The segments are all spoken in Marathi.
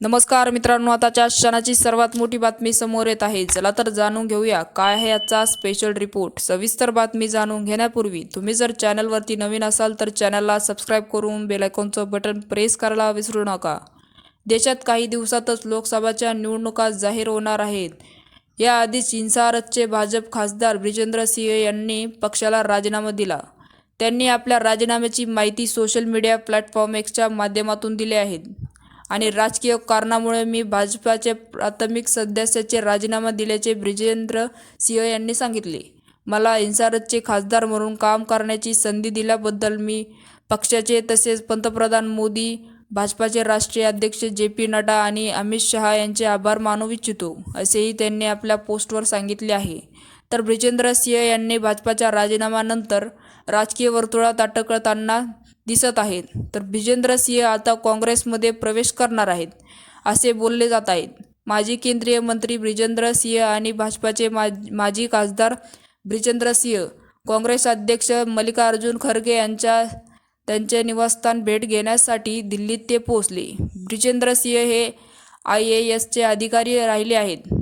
नमस्कार मित्रांनो आताच्या क्षणाची सर्वात मोठी बातमी समोर येत आहे. चला तर जाणून घेऊया काय आहे आजचा स्पेशल रिपोर्ट सविस्तर बातमी जाणून घेण्यापूर्वी तुम्ही जर चॅनलवरती नवीन असाल तर चॅनलला सबस्क्राईब करून बेलायकॉनचं बटन प्रेस करायला विसरू नका. देशात काही दिवसातच लोकसभाच्या निवडणुका जाहीर होणार आहेत. याआधीच हिंसारतचे भाजप खासदार ब्रिजेंद्र सिंह यांनी पक्षाला राजीनामा दिला. त्यांनी आपल्या राजीनाम्याची माहिती सोशल मीडिया प्लॅटफॉर्म एक्सच्या माध्यमातून दिली आहे. आणि राजकीय कारणामुळे मी भाजपाचे प्राथमिक सदस्याचे राजीनामा दिल्याचे ब्रिजेंद्र सिंह यांनी सांगितले. मला इन्सारतचे खासदार म्हणून काम करण्याची संधी दिल्याबद्दल मी पक्षाचे तसेच पंतप्रधान मोदी भाजपाचे राष्ट्रीय अध्यक्ष जे पी नड्डा आणि अमित शहा यांचे आभार मानू इच्छितो असेही त्यांनी आपल्या पोस्टवर सांगितले आहे. तर ब्रिजेंद्र सिंह यांनी भाजपाच्या राजीनाम्यानंतर राजकीय वर्तुळात अटकळताना दिसत आहेत. तर ब्रिजेंद्र सिंह आता काँग्रेसमध्ये प्रवेश करणार आहेत असे बोलले जात आहेत. माजी केंद्रीय मंत्री ब्रिजेंद्र सिंह आणि भाजपाचे मा माजी खासदार ब्रिजेंद्र सिंह काँग्रेस अध्यक्ष मल्लिकार्जुन खरगे यांच्या त्यांचे निवासस्थान भेट घेण्यासाठी दिल्लीत ते पोहोचले. ब्रिजेंद्र सिंह हे आय ए एसचे अधिकारी राहिले आहेत.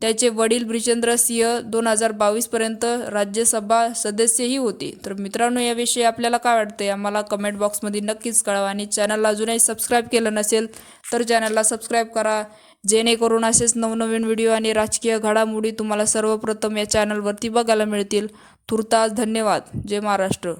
त्याचे वडील ब्रिजेंद्र सिंह दोन हजार बावीसपर्यंत राज्यसभा सदस्यही होते. तर मित्रांनो याविषयी आपल्याला काय वाटते आम्हाला कमेंट बॉक्समध्ये नक्कीच कळवा आणि चॅनलला अजूनही सबस्क्राईब केलं नसेल तर चॅनलला सबस्क्राईब करा. जेणेकरून असेच नवनवीन व्हिडिओ आणि राजकीय घडामोडी तुम्हाला सर्वप्रथम या चॅनलवरती बघायला मिळतील. तुर्तास धन्यवाद. जय महाराष्ट्र.